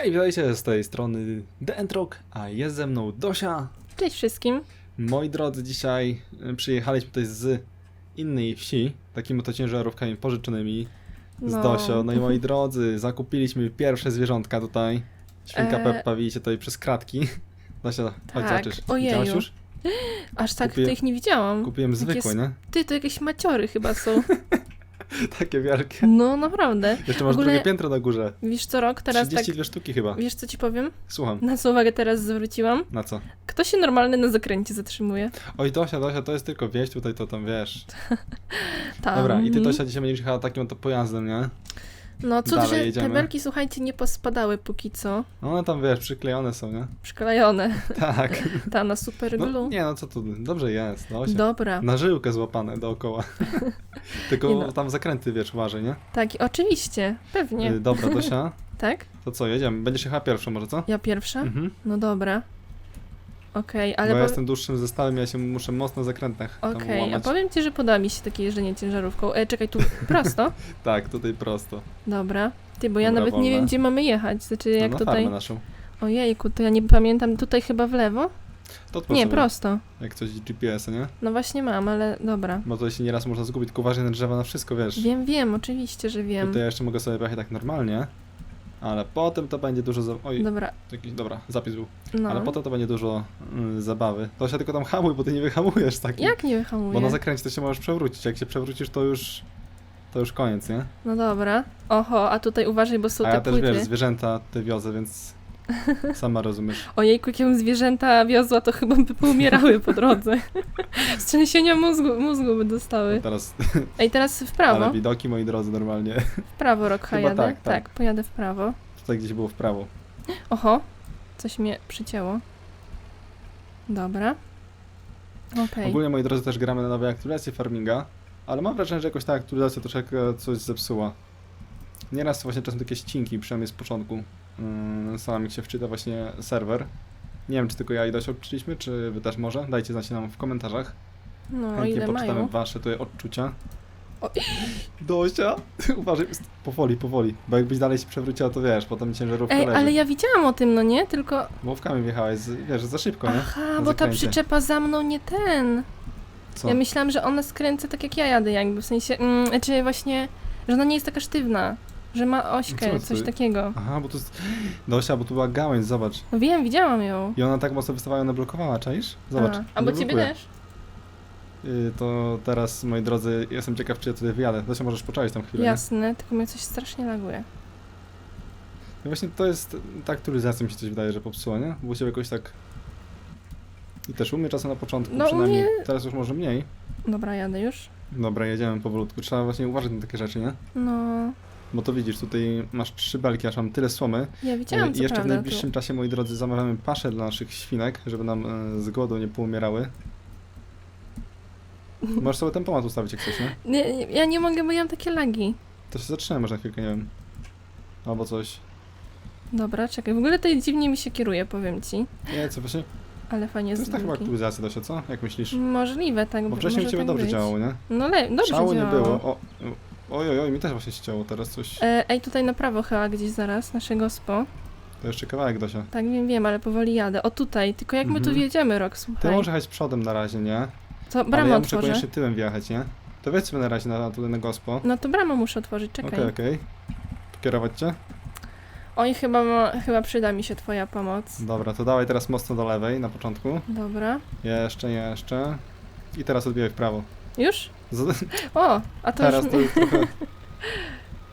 Cześć, witajcie z tej strony The Entrok, a jest ze mną Dosia. Cześć wszystkim. Moi drodzy, dzisiaj y, przyjechaliśmy tutaj z innej wsi, takimi oto ciężarówkami pożyczonymi z No. Dosią. No i moi drodzy, zakupiliśmy pierwsze zwierzątka tutaj. Świnka E. Peppa widzicie tutaj przez kratki. Dosia, chodź Tak, zobaczysz. Widziałaś już? Aż tak Kupię- to ich nie widziałam. Kupiłem Jakie zwykłe, nie? Ty, to jakieś maciory chyba są. Takie wielkie. No naprawdę. Jeszcze masz ogóle- drugie piętro na górze. Wiesz co rok teraz tak... 32 sztuki chyba. Wiesz co ci powiem? Słucham. Na co uwagę teraz zwróciłam? Na co? Kto się normalny na zakręcie zatrzymuje? Oj, Dosia, Dosia, to jest tylko wieś, tutaj to tam wiesz. Tam. Dobra, i ty mhm. Dosia dzisiaj będziesz jechała takim oto pojazdem, nie? No cud, Dalej że jedziemy. te belki, słuchajcie, nie pospadały póki co. No one tam wiesz, przyklejone są, nie? Przyklejone. Tak. Ta na super No, glue. nie no co tu, dobrze jest, Dosia. Dobra. Na żyłkę złapane dookoła. Tylko no. tam zakręty, wiesz, uważaj, nie? Tak, oczywiście. Pewnie. Y, Dobra, Dosia, Tak? to co, jedziemy? Będziesz jechała pierwszą może, co? Ja pierwsza? Mhm. No dobra. Okej, Bo ale... ja jestem dłuższym zestawem, ja się muszę mocno zakrętach tam Okej, a łamać. powiem ci, że podoba mi się takie jeżdżenie ciężarówką. E, czekaj, tu prosto. Tak, tutaj prosto. Dobra. Ty, bo ja Dobra, nawet nie wolne. wiem, gdzie mamy jechać. Znaczy, jak no, na tutaj. farmę naszą. Ojejku, to ja nie pamiętam. Tutaj chyba w lewo? To Nie, sobie, prosto. Jak coś GPS-a, nie? No właśnie mam, ale dobra. Bo tutaj się nieraz można zgubić, tylko uważaj na drzewa, na wszystko, wiesz. Wiem, wiem, oczywiście, że wiem. Tutaj ja jeszcze mogę sobie pojechać tak normalnie, ale potem to będzie dużo... Za... Oj, Dobra, jakiś, dobra, zapis był. no. Ale potem to będzie dużo y, zabawy. To się tylko tam hamuj, bo ty nie wyhamujesz takim. Jak nie Bo na wyhamuję? zakręcie to się możesz przewrócić. Jak się przewrócisz, to już to już koniec, nie? No dobra. Oho, a tutaj uważaj, bo są A te ja też płyty. wiesz, zwierzęta te wiozę, więc sama rozumiesz. Ojejku, jak ja bym zwierzęta wiozła, to chyba by poumierały po drodze. Strzęsienia mózgu, mózgu by dostały. Teraz, Ej, teraz w prawo. ale widoki, moi drodzy, normalnie. W prawo, Rokha, Chyba jadę. tak, tak. pojadę w prawo. Tutaj gdzieś było w prawo. Oho, coś mnie przycięło. Dobra. Okej. Ogólnie, moi drodzy, też gramy na nowej aktualizacji farminga, ale mam wrażenie, że jakoś ta aktualizacja troszeczkę coś zepsuła. Nieraz właśnie czasem takie ścinki, przynajmniej z początku. Yy, sam jak się wczyta właśnie serwer. Nie wiem, czy tylko ja i Dosia odczyliśmy, czy wy też może? Dajcie znać nam w komentarzach. No, Chętnie ile poczytamy mają? wasze tutaj odczucia. O- Dosia, uważaj, powoli, powoli, bo jakbyś dalej się przewróciła, to wiesz, potem ciężarówka Ej, leży. ale ja widziałam o tym, no nie? Tylko... Łowkami wjechałeś, z, wiesz, za szybko, nie? Aha, Na bo ta zakręcie. przyczepa za mną nie ten. Co? Ja myślałam, że ona skręca tak jak ja jadę jakby, w sensie... Mm, czy właśnie, że ona nie jest taka sztywna. Że ma ośkę, Co ty? coś takiego. Aha, bo tu jest... Dosia, bo tu była gałęź, zobacz. No wiem, widziałam ją. I ona tak mocno wystawała, ona blokowała, czaisz? Zobacz. A, a bo ciebie blokuje. też? Y, to teraz, moi drodzy, jestem ciekaw, czy ja tutaj wyjadę. Dosia, możesz poczekać tam chwilę, nie? Jasne, tylko mnie coś strasznie laguje. I właśnie to jest, ta aktualizacja mi się coś wydaje, że popsuła, nie? Bo się jakoś tak... I też u mnie czasem na początku, No, u przynajmniej. mnie- Teraz już może mniej. Dobra, jadę już. Dobra, jedziemy powolutku. Trzeba właśnie uważać na takie rzeczy, nie? No, Bo to widzisz, tutaj masz trzy belki, aż mam tyle słomy. ja E, widziałam I co jeszcze prawda w najbliższym tu. czasie, moi drodzy, zamawiamy pasze dla naszych świnek, żeby nam e, z głodu nie poumierały. Możesz sobie tempomat ustawić jak chcesz, nie? Nie, nie, ja nie mogę, bo ja mam takie lagi. To się zatrzymaj może na chwilkę, nie wiem. Albo coś. Dobra, czekaj, w ogóle tutaj dziwnie mi się kieruje, powiem ci. Nie, co właśnie? Ale fajnie To jest tak chyba aktualizacja, Dosia, co? Jak myślisz? Możliwe, tak. Bo wcześniej u może Ciebie tak dobrze być. działało, nie? No le, dobrze Szału nie działało. było. O, oj, oj, oj, mi też właśnie chciało teraz coś. E, ej, tutaj na prawo chyba gdzieś zaraz, naszego spo. To jeszcze kawałek, Dosia. Tak, wiem, wiem, ale powoli jadę. O tutaj, tylko jak my tu Mhm. wjedziemy, Rok, Ty słuchaj. może jechać przodem na razie, nie? To Ale bramę ja muszę otworzę. koniecznie tyłem wjechać, nie? To sobie na razie na, tutaj na gospo. No to bramę muszę otworzyć, czekaj. Okej, okej. Kierować cię? Oj, chyba, ma, chyba przyda mi się twoja pomoc. Dobra, to dawaj teraz mocno do lewej na początku. Dobra. Jeszcze, jeszcze. I teraz odbijaj w prawo. Już? Z, O, a to teraz już to już trochę,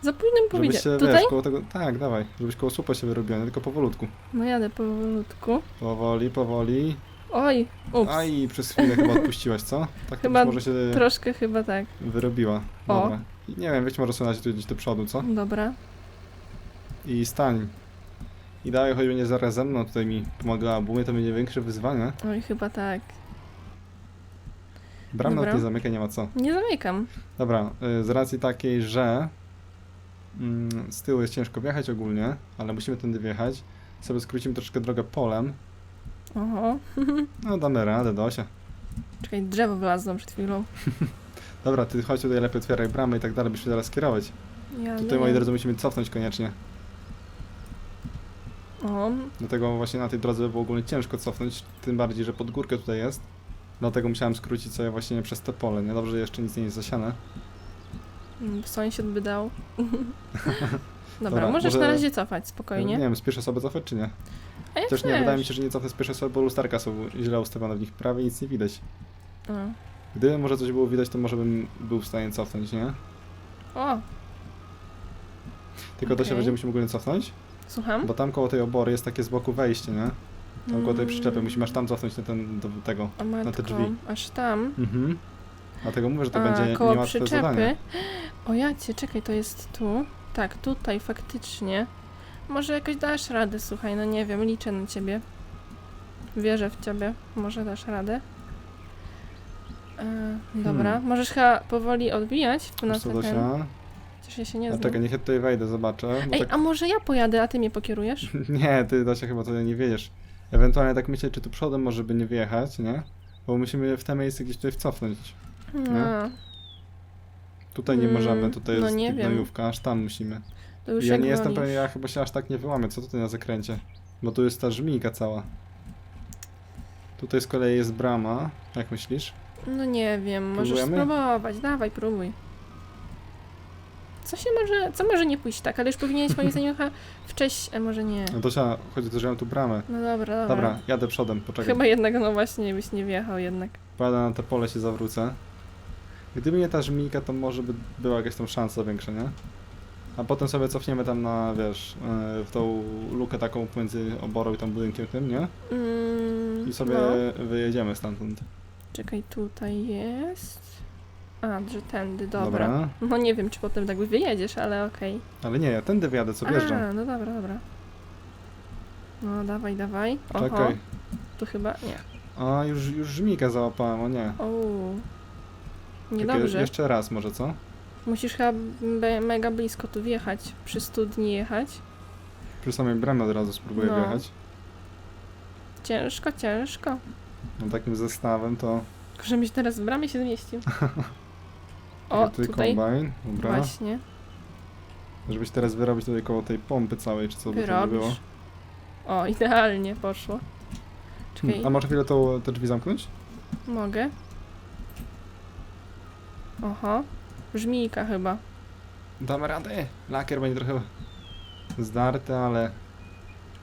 za żebyś powiedzieć. się, Tutaj? wiesz, koło tego, tak, dawaj, żebyś koło słupa się wyrobiła, nie tylko powolutku. No jadę powolutku. Powoli, powoli. Oj, ups. Aj, przez chwilę chyba odpuściłaś, co? Tak Chyba może się Troszkę chyba tak. wyrobiła. O. Dobra. I nie wiem, weź może sunąć tu gdzieś do przodu, co? Dobra. I stań. I dawaj, choć będzie zaraz ze mną, tutaj mi pomagała, bo mnie to będzie większe wyzwanie. Oj, chyba tak. Bram nawet Dobra. nie zamyka, nie ma co. Nie zamykam. Dobra, y, z racji takiej, że mm, z tyłu jest ciężko wjechać ogólnie, ale musimy tędy wjechać, sobie skrócimy troszkę drogę polem. Oho. No damy radę, Dosia. Czekaj, drzewo wlazło przed chwilą. Dobra, ty chodź tutaj lepiej otwieraj bramę i tak dalej, byśmy zaraz kierować. Ja Tutaj, moi drodzy, musimy cofnąć koniecznie. O, Dlatego właśnie na tej drodze było ogólnie ciężko cofnąć, tym bardziej, że pod górkę tutaj jest. Dlatego musiałem skrócić sobie właśnie przez te pole. Nie dobrze, że jeszcze nic nie jest zasiane. mm, sąsiad by dał. Dobra, Dobra, możesz może- na razie cofać, Nie spokojnie. wiem, z pierwszej osoby cofać czy nie? A Chociaż nie, wydaje mi się, że nie cofnę pierwszej osoby, bo lusterka są źle ustawione w nich prawie nic nie widać. O. Gdyby może coś było widać, to może bym był w stanie cofnąć, nie? o, Tylko to się Okej. będziemy musieli ogólnie cofnąć, słucham? bo tam koło tej obory jest takie z boku wejście, nie? Tam koło tej przyczepy, musimy aż tam cofnąć na ten, do tego. O matko, te drzwi. aż tam. Mhm. Dlatego mówię, że to A, będzie koło niełatwe przyczepy. zadanie. O jacie, czekaj, to jest tu. Tak, tutaj faktycznie. Może jakoś dasz radę, słuchaj, no nie wiem, liczę na ciebie. Wierzę w ciebie, może dasz radę. E, dobra, Hmm. możesz chyba powoli odbijać w Wiesz co, ten. Dosia? Chociaż ja się nie A znam. czekaj, niech ja tutaj wejdę, zobaczę. Bo Ej, tak... a może ja pojadę, a ty mnie pokierujesz? Nie, ty Dosia chyba tutaj nie wiedziesz. Ewentualnie tak myślę, czy tu przodem może by nie wyjechać, nie? Bo musimy w te miejsce gdzieś tutaj wcofnąć. No, Tutaj nie Mm, możemy, tutaj no jest nie wiem. gnojówka, aż tam musimy. to już ja jak nie jestem wolisz. pewien, ja chyba się aż tak nie wyłamię. Co tutaj na zakręcie? Bo tu jest ta żmijka cała. Tutaj z kolei jest brama. Jak myślisz? No nie wiem, możesz Próbujemy? spróbować, dawaj, próbuj. Co się może, co może nie pójść tak, ale już powinieneś moim zdaniem chyba wcześniej, a może nie. No Dosia, chodzi o to, że mam tu bramę. No dobra, dobra. Dobra, jadę przodem, poczekaj. Chyba jednak, no właśnie, byś nie wjechał jednak. Pojadę na te pole, się zawrócę. Gdyby nie ta żmijka, to może by była jakaś tam szansa większa, nie? A potem sobie cofniemy tam na, wiesz, yy, w tą lukę taką pomiędzy oborą i tam budynkiem tym, nie? Mm, I sobie No. wyjedziemy stamtąd. Czekaj, tutaj jest. A, że tędy, dobra. No nie wiem, czy potem tak wyjedziesz, ale okej. Ale nie, ja tędy wyjadę, co wjeżdżam. A, no dobra, dobra. No dawaj, dawaj. Oho, Czekaj. tu chyba nie. A, już, już żmijkę załapałem, o nie. O. Czekaj, Niedobrze. Jeszcze raz może, co? Musisz chyba be- mega blisko tu wjechać. Przy studni jechać. Przy samej bramie od razu spróbuję No. wjechać. Ciężko, ciężko. No takim zestawem to... Tylko żebyś teraz w bramie się zmieścił. O, tutaj tutaj. kombajn, dobra. Właśnie. Żebyś teraz wyrobić tutaj koło tej pompy całej, czy co by to było. O, idealnie poszło. Czekaj, Hmm, a może chwilę to, te drzwi zamknąć? mogę? Oho. Żmijka chyba. Damy radę. Lakier będzie trochę zdarty, ale,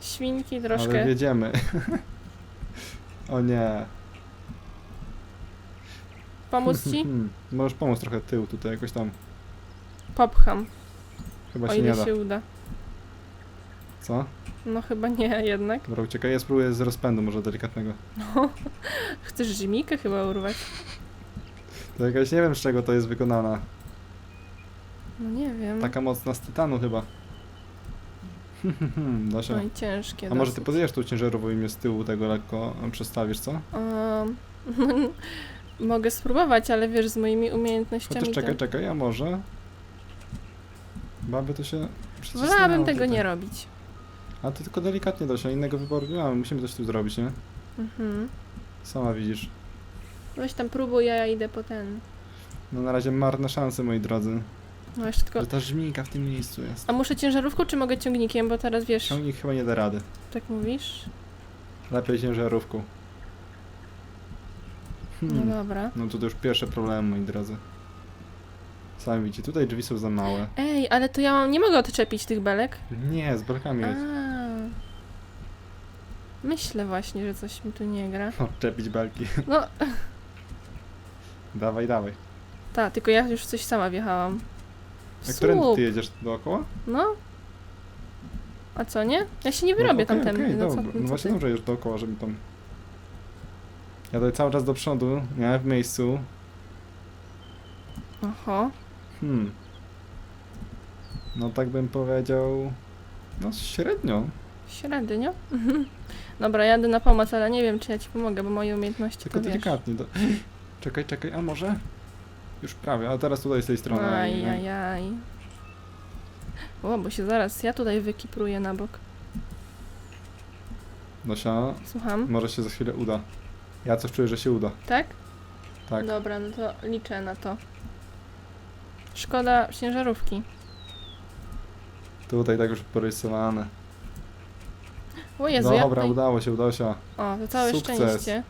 Świnki ale troszkę. wiedziemy. o nie. Pomóc ci? Możesz pomóc trochę tył tutaj jakoś tam. Popcham. Chyba O się nie ile da. się uda. Co? No chyba nie jednak. Dobra, uciekaj. Ja spróbuję z rozpędu może delikatnego. No. Chcesz żmijkę chyba urwać? To jakaś, nie wiem z czego to jest wykonana. No nie wiem. Taka mocna z tytanu chyba. Dosia. No i ciężkie A może ty dosyć. podjedziesz tą ciężarową i mnie z tyłu tego lekko przestawisz, co? Um, mogę spróbować, ale wiesz, z moimi umiejętnościami Chociaż czekaj, to... czekaj, a może... Baby to się Wolałabym tego tutaj. nie robić. A to tylko delikatnie Dosia, innego wyboru nie mamy, musimy coś tu zrobić, nie? Mhm. Sama widzisz. Weź tam próbuj, ja idę po ten. No na razie marne szanse, moi drodzy. No jeszcze tylko... Że ta żmijka w tym miejscu jest. A muszę ciężarówką, czy mogę ciągnikiem, bo teraz wiesz, Ciągnik chyba nie da rady. tak mówisz? Lepiej ciężarówką. No Hmm. dobra. No to już pierwsze problemy, moi drodzy. Sami widzicie, tutaj drzwi są za małe. Ej, ale to ja mam, nie mogę odczepić tych belek. Nie, z belkami A. jest. Myślę właśnie, że coś mi tu nie gra. O, czepić belki. No, dawaj, dawaj. tak, tylko ja już coś sama wjechałam. A którędy Słup. ty jedziesz dookoła? No. A co, nie? Ja się nie wyrobię no, okej, okej, no co, dobra. no No co właśnie ty? dobrze już dookoła, żeby tam... Ja tutaj cały czas do przodu, nie? W miejscu. Oho. Hmm. No tak bym powiedział... No średnio. Średnio. Dobra, jadę na pomoc, ale nie wiem, czy ja ci pomogę, bo moje umiejętności Tylko to wiesz. delikatnie. Do... Czekaj, czekaj, a może? Już prawie, a teraz tutaj z tej strony. Aj, aj, aj. O, bo się zaraz, ja tutaj wykipruję na bok. Dosia, Słucham? może się za chwilę uda. Ja coś czuję, że się uda. Tak? Tak. Dobra, no to liczę na to. Szkoda ciężarówki. Tutaj tak już porysowane. O Jezu, ja Dobra, udało się, udało się. O, to całe Sukces. szczęście.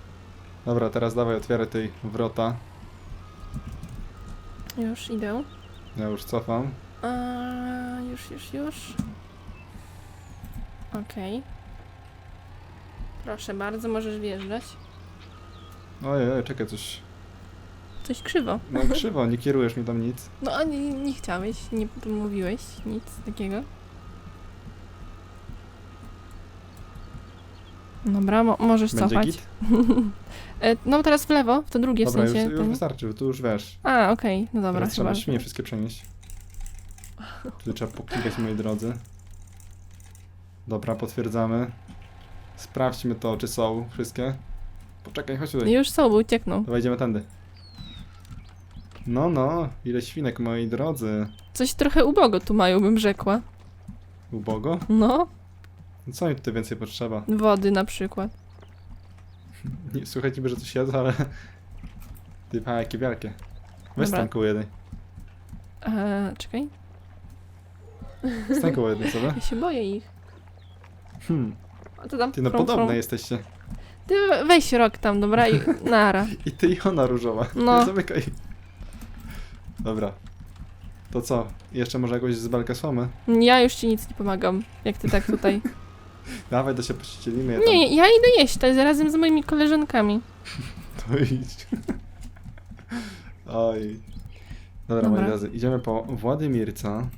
Dobra, teraz dawaj otwieraj tej wrota. Już idę. Ja już cofam. A, już, już, już. Okej. Proszę bardzo, możesz wjeżdżać. Ojej, ojej, czekaj, coś... Coś krzywo. No krzywo, nie kierujesz mi tam nic. No, a nie, nie chciałeś, nie mówiłeś nic takiego. Dobra, mo możesz Będzie cofać. git? E, no teraz w lewo, w to drugie Dobra, w sensie. już, już ten- wystarczy, tu już wiesz. A, okej, no dobra, Teraz trzeba chyba. świnie wszystkie przenieść. Tu trzeba poklikać, moi drodzy. Dobra, potwierdzamy. Sprawdźmy to, czy są wszystkie. Poczekaj, chodź tutaj. Już są, bo uciekną. Wejdziemy tędy. No, no, ile świnek, moi drodzy. Coś trochę ubogo tu mają, bym rzekła. Ubogo? No, No co mi tutaj więcej potrzeba? wody na przykład. Nie, słychać niby, że coś jedzą, ale... Ty, pa, jakie wielkie. Weź Dobra. koło jednej. Eee, czekaj, Stań koło jednej, co ja się boję ich. Hmm, A to tam ty no chrom, podobne chrom. jesteście. Ty weź rok tam, dobra? I nara. I ty i ona różowa. No. Nie zamykaj. Dobra. To co? Jeszcze może jakoś z belkę słomy? Ja już ci nic nie pomagam, jak ty tak tutaj. Dawaj, to się pościelimy. Ja tam... Nie, ja idę jeść, to jest razem z moimi koleżankami. To idź. Oj. Dobra, moi Dobra. drodzy, idziemy po Władimirca.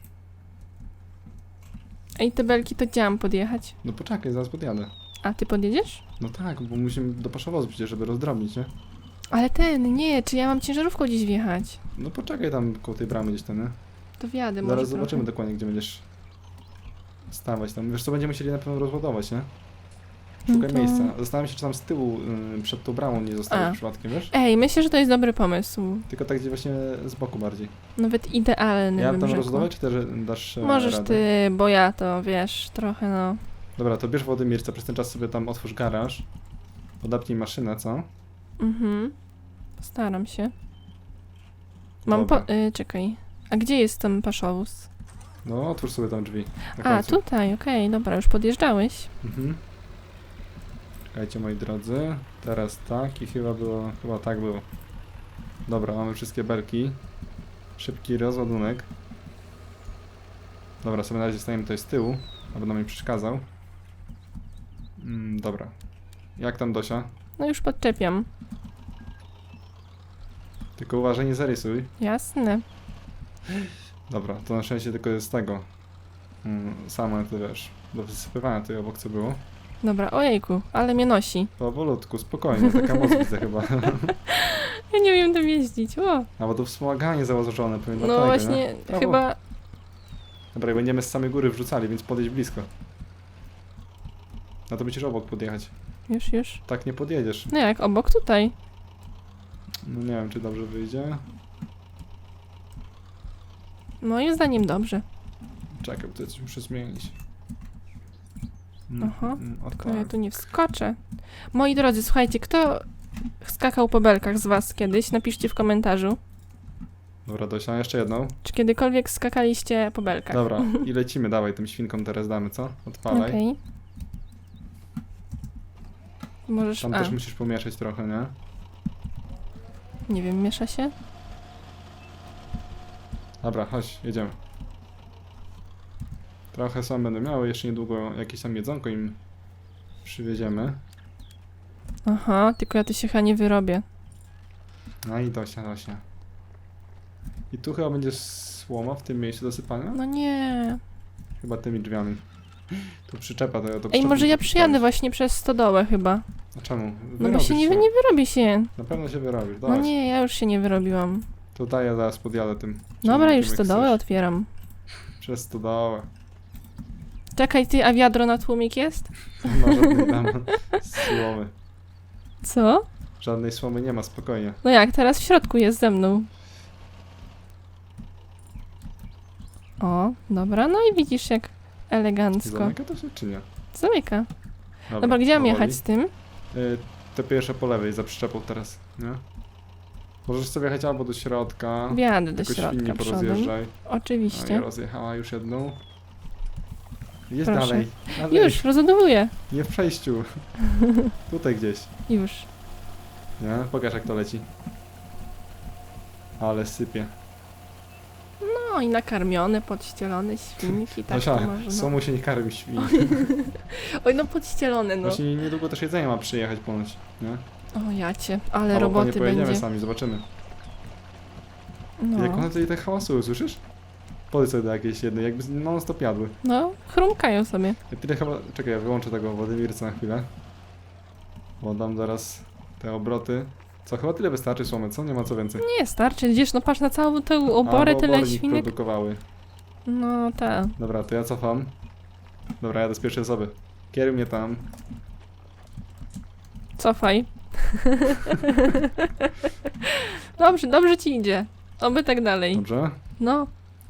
Ej, te belki to chciałam podjechać. No poczekaj, zaraz podjadę. A ty podjedziesz? No tak, bo musimy do paszowozu przecież, żeby rozdrobnić, nie? Ale ten, nie, czy ja mam ciężarówką gdzieś wjechać? No poczekaj tam koło tej bramy gdzieś tam, nie? To wjadę może Zaraz zobaczymy trochę. dokładnie, gdzie będziesz stawać tam. Wiesz co, będziemy musieli na pewno rozładować, nie? Szukaj No to- miejsca. Zastanawiam się, czy tam z tyłu, y, przed tą bramą nie A. zostawić przypadkiem, wiesz? Ej, myślę, że to jest dobry pomysł. Tylko tak gdzie właśnie z boku bardziej. Nawet idealny Ja bym tam rzekła. rozładować, czy też dasz e, Możesz radę? ty, bo ja to, wiesz, trochę no... Dobra, to bierz Władimirca, przez ten czas sobie tam otwórz garaż. Odepnij maszynę, co? Mhm. Staram się. Mam Dobra. po... Y, czekaj. A gdzie jest ten paszowóz? No, otwórz sobie tam drzwi. Na A, końcu. tutaj, okej, dobra, już podjeżdżałeś. Mhm. Czekajcie moi drodzy. Teraz tak i chyba było, chyba tak było. Dobra, mamy wszystkie belki. Szybki rozładunek. Dobra, sobie na razie stajemy tutaj z tyłu, aby nam nie przeszkadzał. Mm, dobra. Jak tam Dosia? No już podczepiam. Tylko uważaj, nie zarysuj. Jasne. Dobra, to na szczęście tylko jest z tego. Mm, same ty wiesz, do wysypywania tutaj obok co było. Dobra, ojejku, ale mnie nosi. Powolutku, spokojnie, taka moc widzę chyba. Ja nie wiem tam jeździć, o. A bo to wspomaganie założone, pewnie No dlatego, właśnie, nie? Brawo. chyba... Dobra, i będziemy z samej góry wrzucali, więc podejdź blisko. No to będziesz obok podjechać. Już, już. Tak nie podjedziesz. No jak, obok tutaj. No nie wiem, czy dobrze wyjdzie. Moim zdaniem dobrze. Czekaj, bo to coś muszę zmienić. Mm, Aha, mm, o Tylko ja tu nie wskoczę. Moi drodzy, słuchajcie, kto skakał po belkach z was kiedyś? Napiszcie w komentarzu. Dobra, Dosia, jeszcze jedną. Czy kiedykolwiek skakaliście po belkach? Dobra, i lecimy, dawaj, tym świnkom teraz damy, co? Odpalaj. Okej. Możesz... Tam A, też musisz pomieszać trochę, nie? nie wiem, miesza się? Dobra, chodź, jedziemy. Trochę sam będę miały, jeszcze niedługo jakieś tam jedzonko im przywieziemy. Aha, tylko ja tu się chyba nie wyrobię. No i Dosia, Dosia. I tu chyba będzie słoma w tym miejscu do sypania? No nie. Chyba tymi drzwiami. Tu przyczepa to, to Ej, może ja przyjadę właśnie przez stodołę chyba. A czemu? No bo się nie, nie wyrobi się. Na pewno się wyrobisz, No dawaj. nie, ja już się nie wyrobiła. To daję, zaraz podjadę tym. Dobra, już stodołę otwieram. Przez stodołę. Czekaj, ty, a wiadro na tłumik jest? Nie ma żadnej tam słomy. Co? Żadnej słomy nie ma, spokojnie. No jak, teraz w środku jest ze mną. O, dobra, no i widzisz jak elegancko. Zamyka to się czy nie? Zamyka. Dobra, gdzie mam powoli. jechać z tym? Y, te pierwsze po lewej, za przyczepą teraz, nie? Możesz sobie jechać albo do środka, Wjadę do tylko środka przodem. porozjeżdżaj. A ja Oczywiście. rozjechała już jedną. Jedź Proszę. dalej. dalej. Już, rozładowuję. Nie w przejściu. Tutaj gdzieś. Już. Nie? Pokaż jak to leci. Ale sypie. No i nakarmiony, podścielony świnki, tak to Zosia, można. Somu się nie karmi świn. Oj, no podścielony, no. Właśnie niedługo też jedzenie ma przyjechać ponoć, nie? O jacie, ale Albo nie roboty pojedziemy będzie. sami, zobaczymy. No. Jak one tutaj tak hałasują, słyszysz? Sobie do jakiejś jednej, jakby non stop jadły. no, chrumkają sobie. Ja tyle chyba... Czekaj, ja wyłączę tego Władimirca na chwilę. Bo dam zaraz te obroty. Co, chyba tyle wystarczy słomy, co? Nie ma co więcej. Nie, starczy, widzisz, no patrz na całą tę oborę, Albo tyle obornik świnek. produkowały. No, tak. Dobra, to ja cofam. Dobra, jadę z pierwszej osoby. Kieruj mnie tam. Cofaj. dobrze, dobrze ci idzie. Oby tak dalej. Dobrze? No,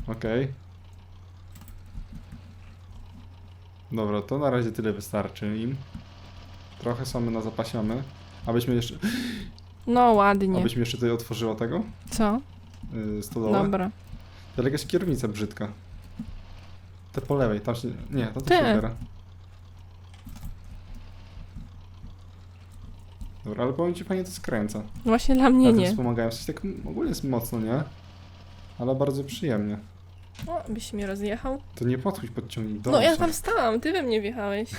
Okej. Dobra, to na razie tyle wystarczy im. Trochę same na zapasie mamy. Abyśmy jeszcze, no ładnie. abyśmy jeszcze tutaj otworzyła tego Co? yy, stodołę. Dobra. To jakaś kierownica brzydka. Te po lewej, tam się... Nie, to Te. też się otwiera. Dobra, ale powiem ci fajnie to skręca. Właśnie dla mnie tym nie. wspomagają. Coś tak ogólnie jest mocno, nie? Ale bardzo przyjemnie. O, byś mnie rozjechał. To nie podchodź pod ciągnik do No ja tam stałam, ty we mnie wjechałeś.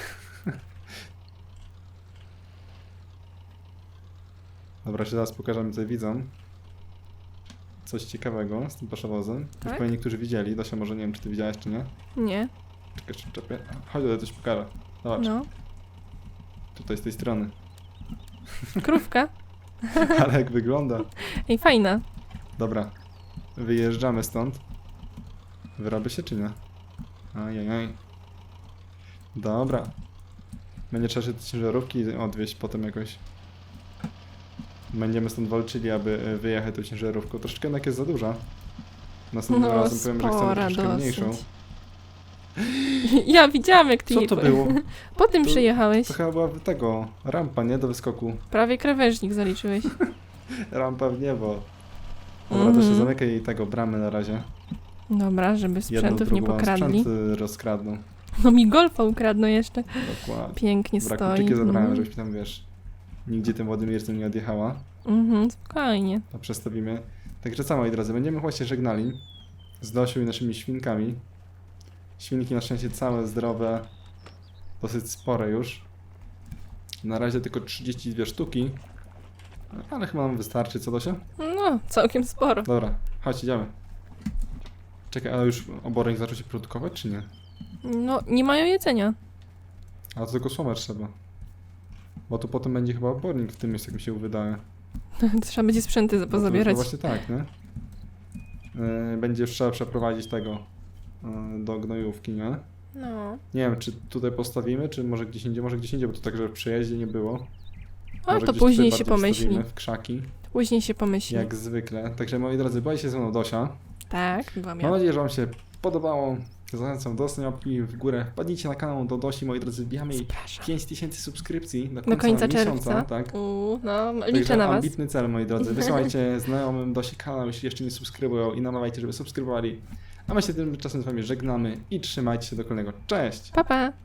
Dobra, jeszcze teraz pokażemy tutaj widzom coś ciekawego z tym paszowozem. Już Tak? pewnie niektórzy widzieli. Dosia, może nie wiem, czy ty widziałeś, czy nie. Nie. Czekaj, czy czepię. Chodź tutaj, coś pokażę. Zobacz, No. tutaj z tej strony. Krówka. Ale jak wygląda. Ej, fajna. Dobra, wyjeżdżamy stąd. Wyrobię się, czy nie? Ajajaj. Dobra. Będzie trzeba się te ciężarówki odwieźć potem jakoś. Będziemy stąd walczyli, aby e, wyjechać tą ciężarówką. Troszeczkę jednak jest za duża. Następnym No, razem powiem, że chcemy troszeczkę dosyć. mniejszą. Ja widziałam, jak ty Co to po- było? Po tym To- przejechałeś. To chyba była tego, rampa, nie? Do wyskoku. Prawie krawężnik zaliczyłeś. Rampa w niebo. Dobra, to się Mhm. zamykaj jej tego bramy na razie. Dobra, żeby Jedną, sprzętów nie drugą, a pokradli. Sprzęt y, rozkradną. No mi golfa ukradną jeszcze. Dokładnie. Pięknie stoi. kluczyki zabrałem, Mhm. żebyś tam, wiesz, nigdzie tym Władimircem nie odjechała. Mhm, spokojnie. To przestawimy. Także co, moi drodzy, będziemy właśnie żegnali z Dosią i naszymi świnkami. Świnki na szczęście całe, zdrowe, dosyć spore już. Na razie tylko 32 sztuki. Ale chyba nam wystarczy, co Dosia? No, całkiem sporo. Dobra, chodź, idziemy. Czekaj, ale już obornik zaczął się produkować, czy nie? No, nie mają jedzenia. A to tylko słomę trzeba. Bo tu potem będzie chyba obornik w tym miejscu, jak mi się wydaje. Trzeba będzie sprzęty to pozabierać. No Właśnie tak, nie? Yy, Będzie już trzeba przeprowadzić tego yy, do gnojówki, nie? No. Nie wiem, czy tutaj postawimy, czy może gdzieś indziej, może gdzieś indziej, bo to tak, że w przejeździe nie było. A Może to później się pomyśli. W krzaki, Później się pomyśli. jak zwykle. Także moi drodzy, była się ze mną Dosia. Tak, byłam Mam ja. nadzieję, że wam się podobało. Zachęcam do łapki w górę. Wpadnijcie na kanał do Dosi, moi drodzy, wbijamy jej Zapraszam. 5000 subskrypcji do końca, Do końca miesiąca. czerwca. Tak. Uuu, no, Także liczę na was. ambitny cel, moi drodzy. Wysyłajcie znajomym Dosi kanał, jeśli jeszcze nie subskrybują i namawiajcie, żeby subskrybowali. A my się tymczasem z wami żegnamy i trzymajcie się do kolejnego. Cześć! Pa, pa.